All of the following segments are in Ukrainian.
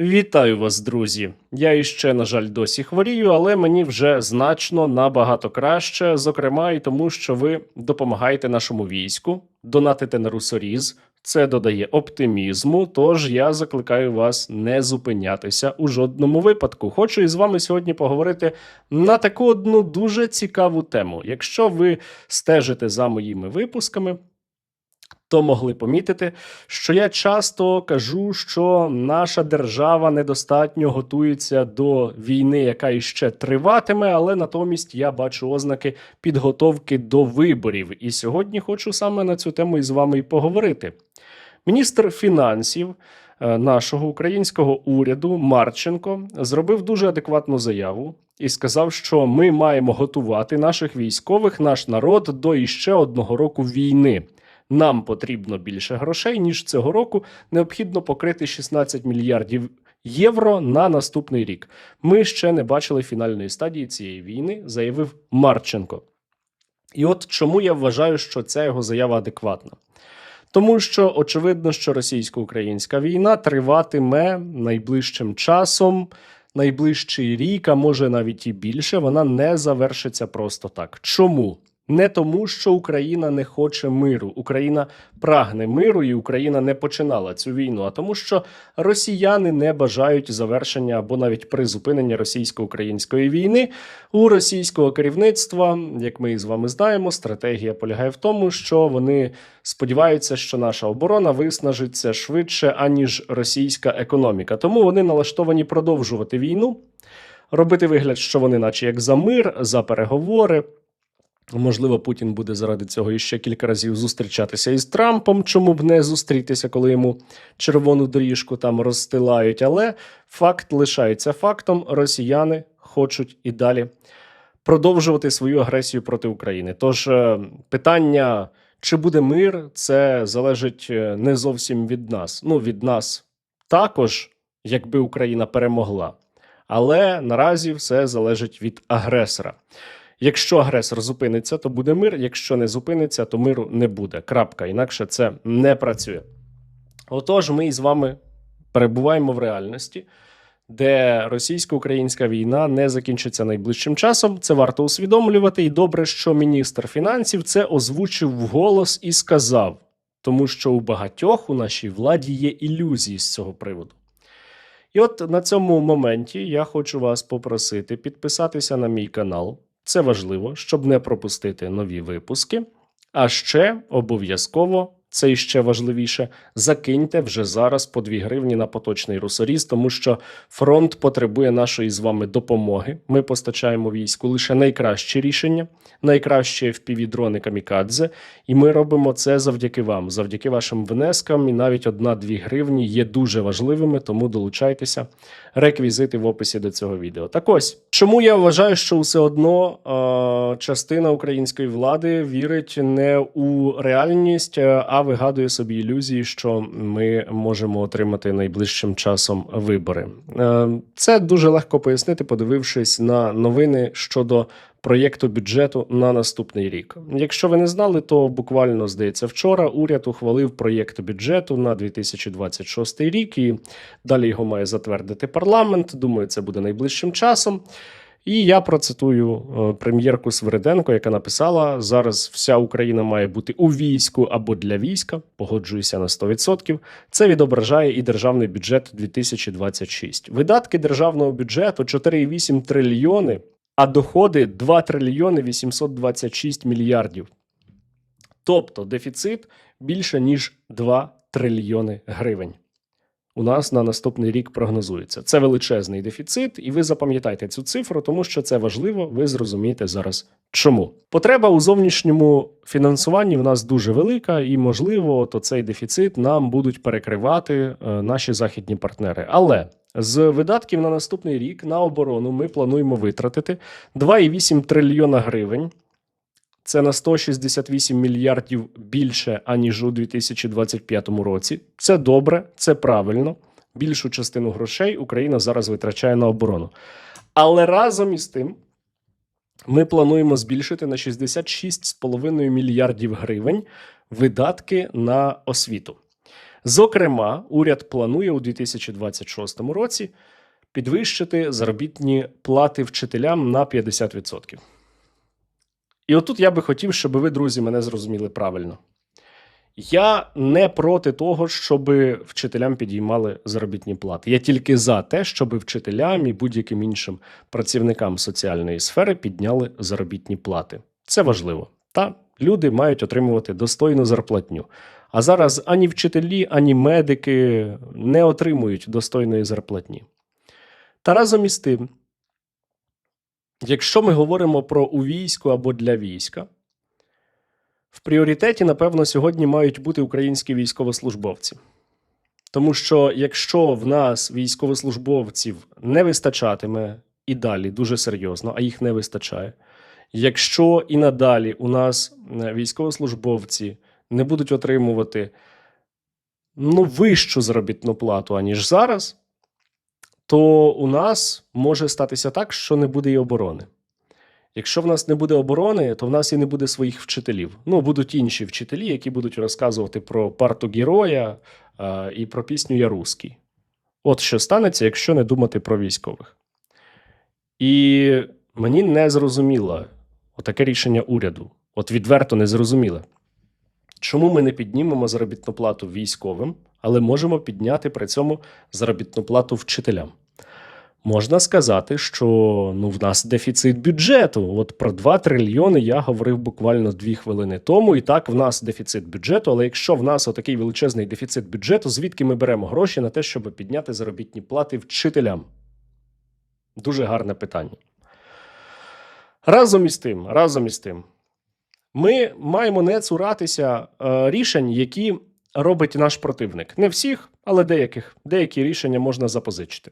Вітаю вас, друзі! Я іще, на жаль, досі хворію, але мені вже значно набагато краще, зокрема і тому, що ви допомагаєте нашому війську, донатите на русоріз. Це додає оптимізму. Тож я закликаю вас не зупинятися у жодному випадку. Хочу із вами сьогодні поговорити на таку одну дуже цікаву тему. Якщо ви стежите за моїми випусками, то могли помітити, що я часто кажу, що наша держава недостатньо готується до війни, яка іще триватиме, але натомість я бачу ознаки підготовки до виборів. І сьогодні хочу саме на цю тему із вами і поговорити. Міністр фінансів е, нашого українського уряду Марченко зробив дуже адекватну заяву і сказав, що ми маємо готувати наших військових, наш народ до іще одного року війни. Нам потрібно більше грошей ніж цього року. Необхідно покрити 16 мільярдів євро на наступний рік. Ми ще не бачили фінальної стадії цієї війни, заявив Марченко. І от чому я вважаю, що ця його заява адекватна. Тому що очевидно, що російсько-українська війна триватиме найближчим часом, найближчий рік, а може навіть і більше, вона не завершиться просто так. Чому? Не тому, що Україна не хоче миру, Україна прагне миру, і Україна не починала цю війну, а тому, що росіяни не бажають завершення або навіть призупинення російсько-української війни у російського керівництва. Як ми з вами знаємо, стратегія полягає в тому, що вони сподіваються, що наша оборона виснажиться швидше аніж російська економіка. Тому вони налаштовані продовжувати війну, робити вигляд, що вони, наче як за мир, за переговори. Можливо, Путін буде заради цього іще кілька разів зустрічатися із Трампом. Чому б не зустрітися, коли йому червону доріжку там розстилають? Але факт лишається фактом: росіяни хочуть і далі продовжувати свою агресію проти України. Тож е, питання, чи буде мир, це залежить е, не зовсім від нас. Ну, від нас також, якби Україна перемогла. Але наразі все залежить від агресора. Якщо агресор зупиниться, то буде мир. Якщо не зупиниться, то миру не буде. Крапка. Інакше це не працює. Отож, ми із вами перебуваємо в реальності, де російсько-українська війна не закінчиться найближчим часом. Це варто усвідомлювати. І добре, що міністр фінансів це озвучив вголос і сказав, тому що у багатьох у нашій владі є ілюзії з цього приводу. І от на цьому моменті я хочу вас попросити підписатися на мій канал. Це важливо, щоб не пропустити нові випуски. А ще обов'язково, це іще важливіше, закиньте вже зараз по 2 гривні на поточний русоріз, тому що фронт потребує нашої з вами допомоги. Ми постачаємо війську лише найкращі рішення, найкращі впівдрони камікадзе, і ми робимо це завдяки вам, завдяки вашим внескам. І навіть одна-дві гривні є дуже важливими, тому долучайтеся. Реквізити в описі до цього відео. Так ось чому я вважаю, що все одно частина української влади вірить не у реальність, е, вигадує собі ілюзії, що ми можемо отримати найближчим часом вибори. Е, це дуже легко пояснити, подивившись на новини щодо проєкту бюджету на наступний рік. Якщо ви не знали, то буквально здається вчора уряд ухвалив проєкт бюджету на 2026 рік, і далі його має затвердити парламент. Думаю, це буде найближчим часом. І я процитую е, прем'єрку Свириденко, яка написала: зараз вся Україна має бути у війську або для війська. Погоджуюся на 100%. Це відображає і державний бюджет 2026. Видатки державного бюджету 4,8 трильйони, а доходи 2 трильйони 826 мільярдів. Тобто дефіцит більше ніж 2 трильйони гривень. У нас на наступний рік прогнозується. Це величезний дефіцит, і ви запам'ятайте цю цифру, тому що це важливо. Ви зрозумієте зараз, чому потреба у зовнішньому фінансуванні в нас дуже велика, і можливо, то цей дефіцит нам будуть перекривати е, наші західні партнери. Але з видатків на наступний рік на оборону ми плануємо витратити 2,8 трильйона гривень. Це на 168 мільярдів більше аніж у 2025 році. Це добре, це правильно. Більшу частину грошей Україна зараз витрачає на оборону. Але разом із тим ми плануємо збільшити на 66,5 мільярдів гривень видатки на освіту. Зокрема, уряд планує у 2026 році підвищити заробітні плати вчителям на 50%. І отут я би хотів, щоб ви, друзі, мене зрозуміли правильно. Я не проти того, щоб вчителям підіймали заробітні плати. Я тільки за те, щоб вчителям і будь-яким іншим працівникам соціальної сфери підняли заробітні плати. Це важливо. Та люди мають отримувати достойну зарплатню. А зараз ані вчителі, ані медики не отримують достойної зарплатні. Та разом із тим, якщо ми говоримо про у війську або для війська, в пріоритеті, напевно, сьогодні мають бути українські військовослужбовці. Тому що якщо в нас військовослужбовців не вистачатиме і далі дуже серйозно, а їх не вистачає. Якщо і надалі у нас е, військовослужбовці не будуть отримувати ну, вищу заробітну плату, аніж зараз, то у нас може статися так, що не буде і оборони. Якщо в нас не буде оборони, то в нас і не буде своїх вчителів. Ну, будуть інші вчителі, які будуть розказувати про парту героя а, і про пісню Я русський. От що станеться, якщо не думати про військових. І мені не зрозуміло отаке рішення уряду. От відверто не зрозуміло. Чому ми не піднімемо заробітну плату військовим, але можемо підняти при цьому заробітну плату вчителям? Можна сказати, що ну, в нас дефіцит бюджету. От про 2 трильйони я говорив буквально 2 хвилини тому. І так, в нас дефіцит бюджету. Але якщо в нас отакий величезний дефіцит бюджету, звідки ми беремо гроші на те, щоб підняти заробітні плати вчителям? Дуже гарне питання. Разом із тим, разом із тим, ми маємо не цуратися е, рішень, які робить наш противник. Не всіх, але деяких. Деякі рішення можна запозичити.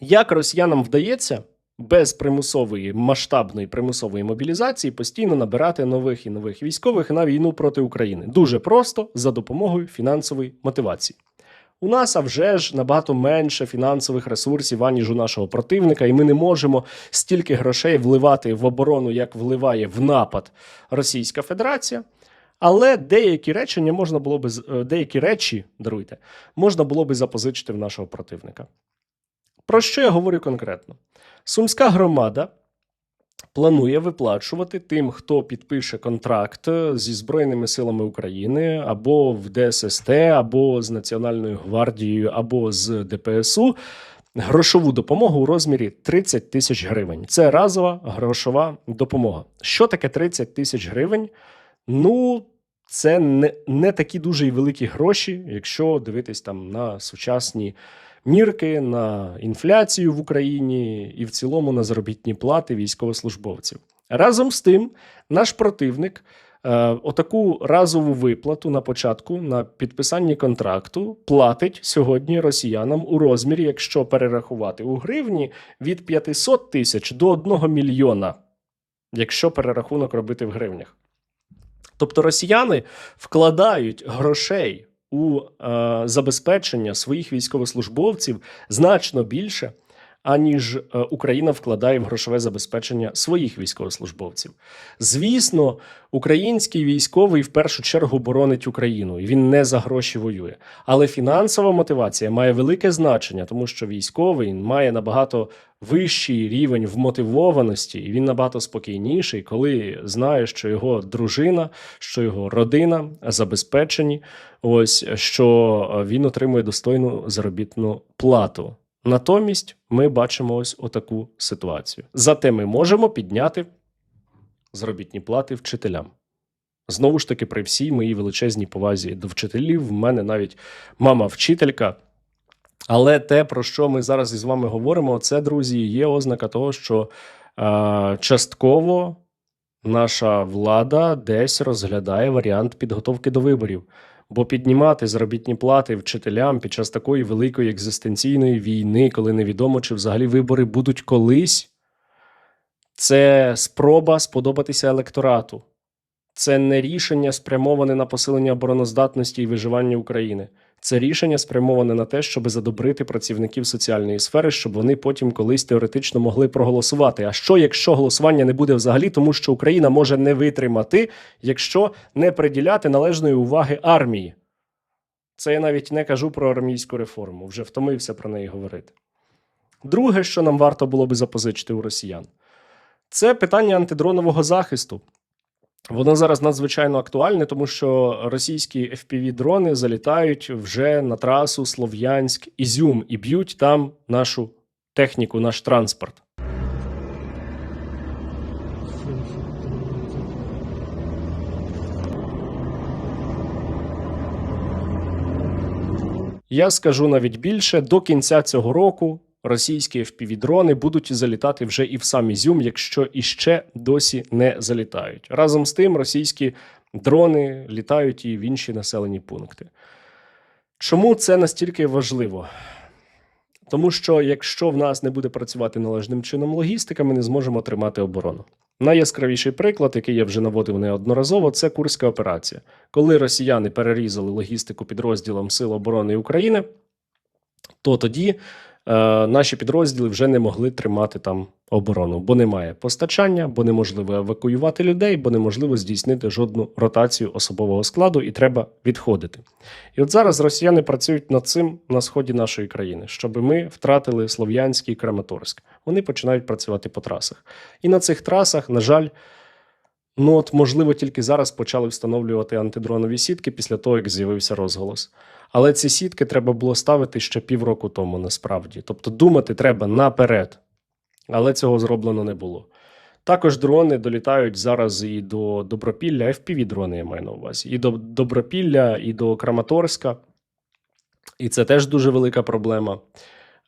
Як росіянам вдається без примусової масштабної примусової мобілізації постійно набирати нових і нових військових на війну проти України? Дуже просто за допомогою фінансової мотивації. У нас а вже ж набагато менше фінансових ресурсів, аніж у нашого противника, і ми не можемо стільки грошей вливати в оборону, як вливає в напад Російська Федерація. Але деякі речення можна було би е, деякі речі, даруйте, можна було би запозичити в нашого противника. Про що я говорю конкретно? Сумська громада планує виплачувати тим, хто підпише контракт зі Збройними силами України або в ДССТ, або з Національною гвардією, або з ДПСУ. Грошову допомогу у розмірі 30 тисяч гривень. Це разова грошова допомога. Що таке 30 тисяч гривень? Ну, це не, не такі дуже й великі гроші, якщо дивитись там на сучасні мірки, на інфляцію в Україні і в цілому на заробітні плати військовослужбовців. Разом з тим, наш противник е, отаку разову виплату на початку на підписанні контракту платить сьогодні росіянам у розмірі, якщо перерахувати у гривні, від 500 тисяч до 1 мільйона, якщо перерахунок робити в гривнях. Тобто росіяни вкладають грошей у е, забезпечення своїх військовослужбовців значно більше, аніж е, Україна вкладає в грошове забезпечення своїх військовослужбовців. Звісно, український військовий в першу чергу боронить Україну, і він не за гроші воює. Але фінансова мотивація має велике значення, тому що військовий має набагато вищий рівень вмотивованості, і він набагато спокійніший, коли знає, що його дружина, що його родина забезпечені, ось що е, він отримує достойну заробітну плату. Натомість ми бачимо ось отаку ситуацію. Зате ми можемо підняти заробітні плати вчителям. Знову ж таки, при всій моїй величезній повазі до вчителів, в мене навіть мама вчителька. Але те, про що ми зараз із вами говоримо, це, друзі, є ознака того, що е, частково наша влада десь розглядає варіант підготовки до виборів. Бо піднімати заробітні плати вчителям під час такої великої екзистенційної війни, коли невідомо, чи взагалі вибори будуть колись, це спроба сподобатися електорату. Це не рішення спрямоване на посилення обороноздатності і виживання України. Це рішення спрямоване на те, щоб задобрити працівників соціальної сфери, щоб вони потім колись теоретично могли проголосувати. А що, якщо голосування не буде взагалі, тому що Україна може не витримати, якщо не приділяти належної уваги армії? Це я навіть не кажу про армійську реформу, вже втомився про неї говорити. Друге, що нам варто було би запозичити у росіян, це питання антидронового захисту. Воно зараз надзвичайно актуальне, тому що російські FPV-дрони залітають вже на трасу Слов'янськ Ізюм і б'ють там нашу техніку, наш транспорт. Я скажу навіть більше: до кінця цього року російські FPV-дрони будуть залітати вже і в сам Ізюм, якщо іще досі не залітають. Разом з тим, російські дрони літають і в інші населені пункти. Чому це настільки важливо? Тому що якщо в нас не буде працювати належним чином логістика, ми не зможемо тримати оборону. Найяскравіший приклад, який я вже наводив неодноразово, це Курська операція. Коли росіяни перерізали логістику підрозділам Сил оборони України, то тоді наші підрозділи вже не могли тримати там оборону, бо немає постачання, бо неможливо евакуювати людей, бо неможливо здійснити жодну ротацію особового складу, і треба відходити. І от зараз росіяни працюють над цим на сході нашої країни, щоб ми втратили Слов'янський і Краматорськ. Вони починають працювати по трасах. І на цих трасах, на жаль, ну от можливо тільки зараз почали встановлювати антидронові сітки після того, як з'явився розголос. Але ці сітки треба було ставити ще півроку тому, насправді. Тобто думати треба наперед. Але цього зроблено не було. Також дрони долітають зараз і до Добропілля, FPV-дрони я маю на увазі, і до Добропілля, і до Краматорська. І це теж дуже велика проблема.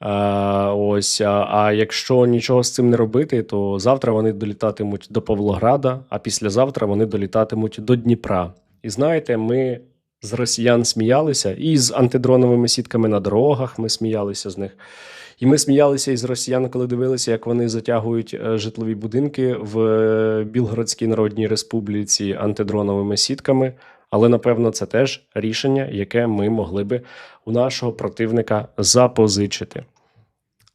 А, ось, а, а якщо нічого з цим не робити, то завтра вони долітатимуть до Павлограда, а післязавтра вони долітатимуть до Дніпра. І знаєте, ми з росіян сміялися, і з антидроновими сітками на дорогах ми сміялися з них. І ми сміялися із росіян, коли дивилися, як вони затягують е, житлові будинки в е, Білгородській Народній Республіці антидроновими сітками. Але напевно це теж рішення, яке ми могли би у нашого противника запозичити.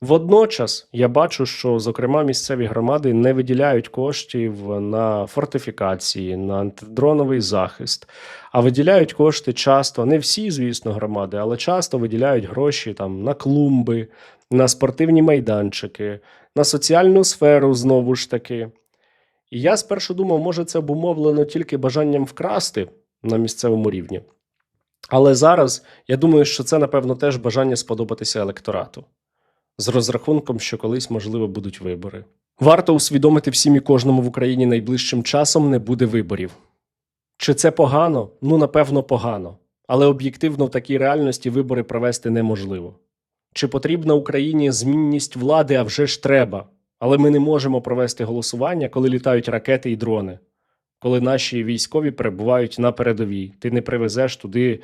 Водночас я бачу, що зокрема місцеві громади не виділяють коштів на фортифікації, на антидроновий захист, а виділяють кошти часто, не всі, звісно, громади, але часто виділяють гроші там на клумби, на спортивні майданчики, на соціальну сферу знову ж таки. І я спершу думав, може, це обумовлено тільки бажанням вкрасти на місцевому рівні. Але зараз я думаю, що це, напевно, теж бажання сподобатися електорату з розрахунком, що колись, можливо, будуть вибори. Варто усвідомити всім і кожному в Україні найближчим часом не буде виборів. Чи це погано? Ну, напевно, погано. Але об'єктивно в такій реальності вибори провести неможливо. Чи потрібна Україні змінність влади, а вже ж треба. Але ми не можемо провести голосування, коли літають ракети і дрони, коли наші військові перебувають на передовій. Ти не привезеш туди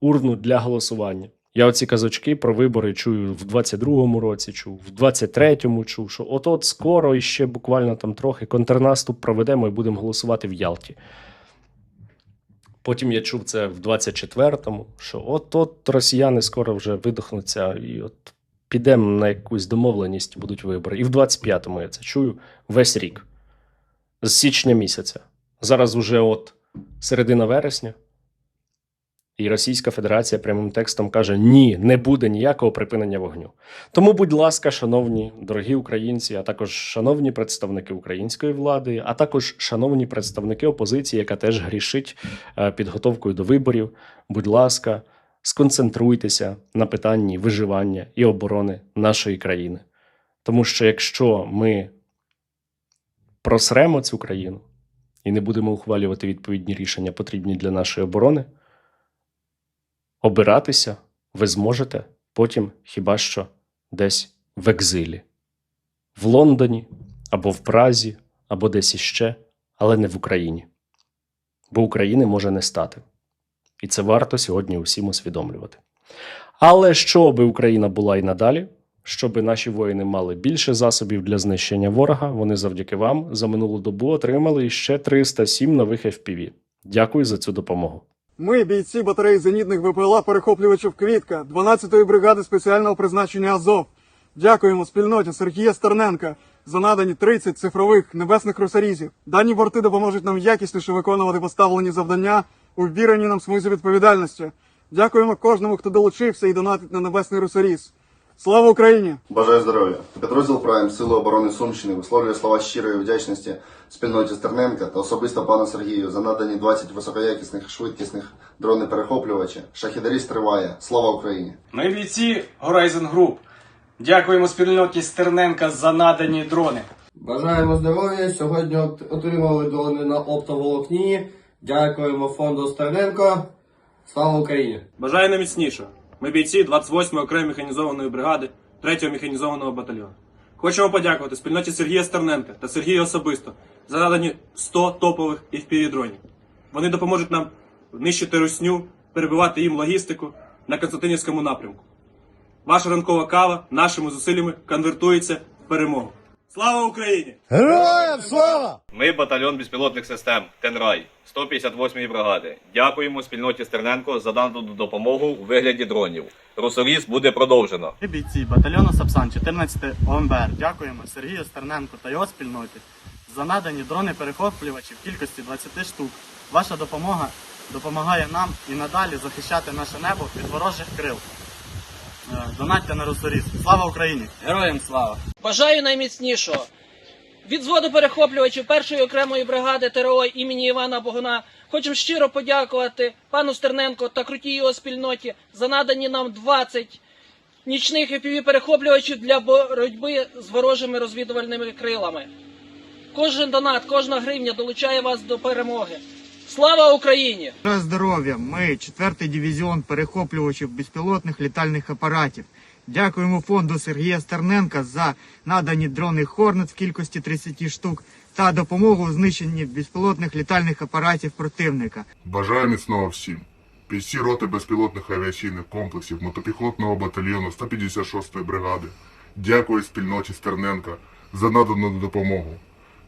урну для голосування. Я оці казочки про вибори чую в 22-му році, чув, в 23-му чув, що от-от скоро і ще буквально там трохи контрнаступ проведемо і будемо голосувати в Ялті. Потім я чув це в 24-му, що от-от росіяни скоро вже видохнуться і от підемо на якусь домовленість, будуть вибори. І в 25-му я це чую весь рік. З січня місяця. Зараз уже от середина вересня. І Російська Федерація прямим текстом каже: ні, не буде ніякого припинення вогню. Тому, будь ласка, шановні дорогі українці, а також шановні представники української влади, а також шановні представники опозиції, яка теж грішить е, підготовкою до виборів. Будь ласка, сконцентруйтеся на питанні виживання і оборони нашої країни. Тому що якщо ми просремо цю країну і не будемо ухвалювати відповідні рішення, потрібні для нашої оборони. Обиратися ви зможете потім хіба що десь в екзилі, в Лондоні або в Празі, або десь іще, але не в Україні. Бо України може не стати. І це варто сьогодні усім усвідомлювати. Але щоби Україна була і надалі, щоби наші воїни мали більше засобів для знищення ворога, вони завдяки вам за минулу добу отримали ще 307 нових FPV. Дякую за цю допомогу. Ми, бійці батареї зенітних ВПЛА перехоплювачів Квітка 12-ї бригади спеціального призначення Азов. Дякуємо спільноті Сергія Стерненка за надані 30 цифрових небесних русарізів. Дані борти допоможуть нам якісніше виконувати поставлені завдання у ввіреній нам смузі відповідальності. Дякуємо кожному, хто долучився і донатить на небесний русоріз. Слава Україні! Бажаю здоров'я. Підрозділ Прайм Сили оборони Сумщини висловлює слова щирої вдячності спільноті Стерненка та особисто пану Сергію за надані 20 високоякісних швидкісних дрони-перехоплювачі. Шахідаріст триває. Слава Україні! Ми бійці Horizon Group. Дякуємо спільноті Стерненка за надані дрони. Бажаємо здоров'я. Сьогодні отримали дрони на оптоволокні. Дякуємо фонду Стерненко. Слава Україні! Бажаю найміцнішого. Ми бійці 28-ї окремої механізованої бригади 3-го механізованого батальйону. Хочемо подякувати спільноті Сергія Стерненка та Сергія особисто за надані 100 топових FPV-дронів. Вони допоможуть нам нищити русню, перебивати їм логістику на Константинівському напрямку. Ваша ранкова кава нашими зусиллями конвертується в перемогу. Слава Україні! Героям слава! Ми батальйон безпілотних систем Тенрай 158-ї бригади. Дякуємо спільноті Стерненко за надану допомогу у вигляді дронів. Русоріз буде продовжено. Ми бійці батальйону Сапсан 14 ОМБР. Дякуємо Сергію Стерненку та його спільноті за надані дрони перехоплювачі в кількості 20 штук. Ваша допомога допомагає нам і надалі захищати наше небо від ворожих крил. Е, Донатьте на Русоріз. Слава Україні! Героям слава! Бажаю найміцнішого. Від зводу перехоплювачів першої окремої бригади ТРО імені Івана Богуна хочемо щиро подякувати пану Стерненко та крутій його спільноті за надані нам 20 нічних fpv перехоплювачів для боротьби з ворожими розвідувальними крилами. Кожен донат, кожна гривня долучає вас до перемоги. Слава Україні! Здоров'я! Ми 4-й дивізіон перехоплювачів безпілотних літальних апаратів. Дякуємо фонду Сергія Стерненка за надані дрони Хорнет в кількості 30 штук та допомогу у знищенні безпілотних літальних апаратів противника. Бажаю міцного всім. Бійці роти безпілотних авіаційних комплексів мотопіхотного батальйону 156-ї бригади. Дякую спільноті Стерненка за надану допомогу.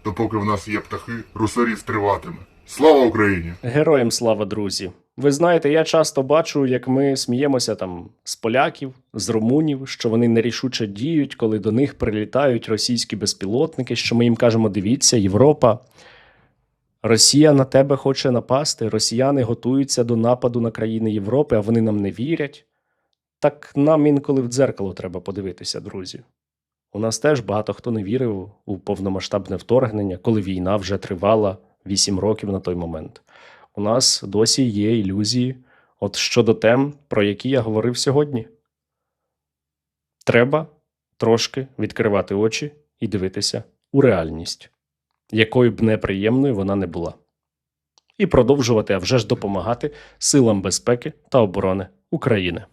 Допоки в нас є птахи, русаріз триватиме. Слава Україні! Героям слава, друзі! Ви знаєте, я часто бачу, як ми сміємося там з поляків, з румунів, що вони нерішуче діють, коли до них прилітають російські безпілотники, що ми їм кажемо: дивіться, Європа. Росія на тебе хоче напасти, росіяни готуються до нападу на країни Європи, а вони нам не вірять. Так нам інколи в дзеркало треба подивитися, друзі. У нас теж багато хто не вірив у повномасштабне вторгнення, коли війна вже тривала 8 років на той момент. У нас досі є ілюзії от щодо тем, про які я говорив сьогодні. Треба трошки відкривати очі і дивитися у реальність, якою б неприємною вона не була. І продовжувати, а вже ж допомагати силам безпеки та оборони України.